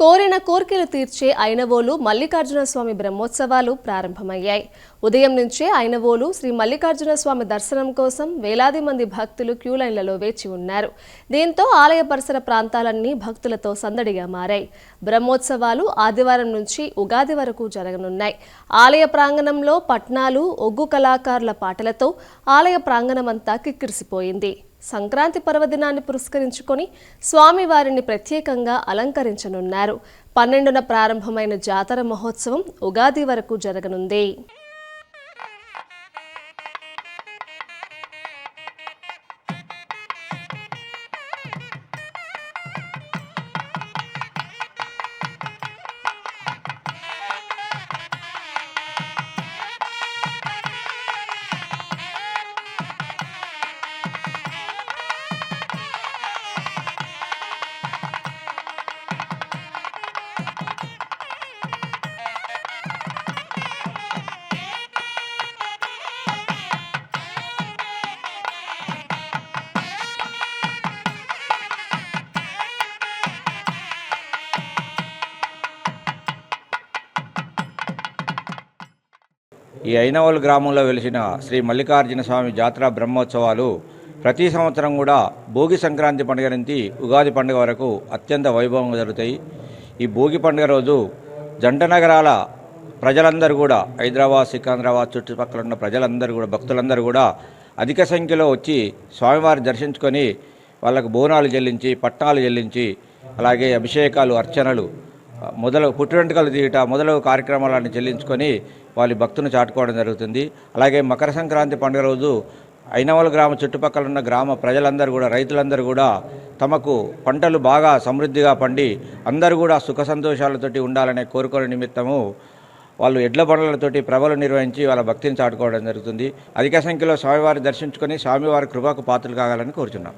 కోరిన కోర్కెలు తీర్చే ఐనవోలు మల్లికార్జున స్వామి బ్రహ్మోత్సవాలు ప్రారంభమయ్యాయి. ఉదయం నుంచే ఐనవోలు శ్రీ మల్లికార్జున స్వామి దర్శనం కోసం వేలాది మంది భక్తులు క్యూ లైన్లలో వేచి ఉన్నారు. దీంతో ఆలయ పరిసర ప్రాంతాలన్నీ భక్తులతో సందడిగా మారాయి. బ్రహ్మోత్సవాలు ఆదివారం నుంచి ఉగాది వరకు జరగనున్నాయి. ఆలయ ప్రాంగణంలో పట్నాలు ఒగ్గు కళాకారుల పాటలతో ఆలయ ప్రాంగణమంతా కిక్కిరిసిపోయింది. సంక్రాంతి పర్వదినాన్ని పురస్కరించుకొని స్వామివారిని ప్రత్యేకంగా అలంకరించనున్నారు. పన్నెండున ప్రారంభమైన జాతర మహోత్సవం ఉగాది వరకు జరగనుంది. ఈ ఐనవల్ గ్రామంలో వెలిసిన శ్రీ మల్లికార్జున స్వామి జాతర బ్రహ్మోత్సవాలు ప్రతి సంవత్సరం కూడా భోగి సంక్రాంతి పండుగ నుంచి ఉగాది పండుగ వరకు అత్యంత వైభవంగా జరుగుతాయి. ఈ భోగి పండుగ రోజు జంట నగరాల ప్రజలందరూ కూడా హైదరాబాద్ సికింద్రాబాద్ చుట్టుపక్కల ఉన్న ప్రజలందరూ కూడా భక్తులందరూ కూడా అధిక సంఖ్యలో వచ్చి స్వామివారి దర్శించుకొని వాళ్ళకు బోనాలు చెల్లించి పట్టాలు చెల్లించి అలాగే అభిషేకాలు అర్చనలు మొదలు పుట్టివెంటుకలు తీయట మొదలగు కార్యక్రమాలను చెల్లించుకొని వాళ్ళ భక్తులను చాటుకోవడం జరుగుతుంది. అలాగే మకర సంక్రాంతి పండుగ రోజు అయినవల గ్రామ చుట్టుపక్కల ఉన్న గ్రామ ప్రజలందరూ కూడా రైతులందరూ కూడా తమకు పంటలు బాగా సమృద్ధిగా పండి అందరూ కూడా సుఖ సంతోషాలతోటి ఉండాలనే కోరుకోని నిమిత్తము వాళ్ళు ఎడ్ల బండ్లతోటి ప్రభలు నిర్వహించి వాళ్ళ భక్తిని చాటుకోవడం జరుగుతుంది. అధిక సంఖ్యలో స్వామివారి దర్శించుకొని స్వామివారి కృపకు పాత్రలు కావాలని కోరుచున్నాం.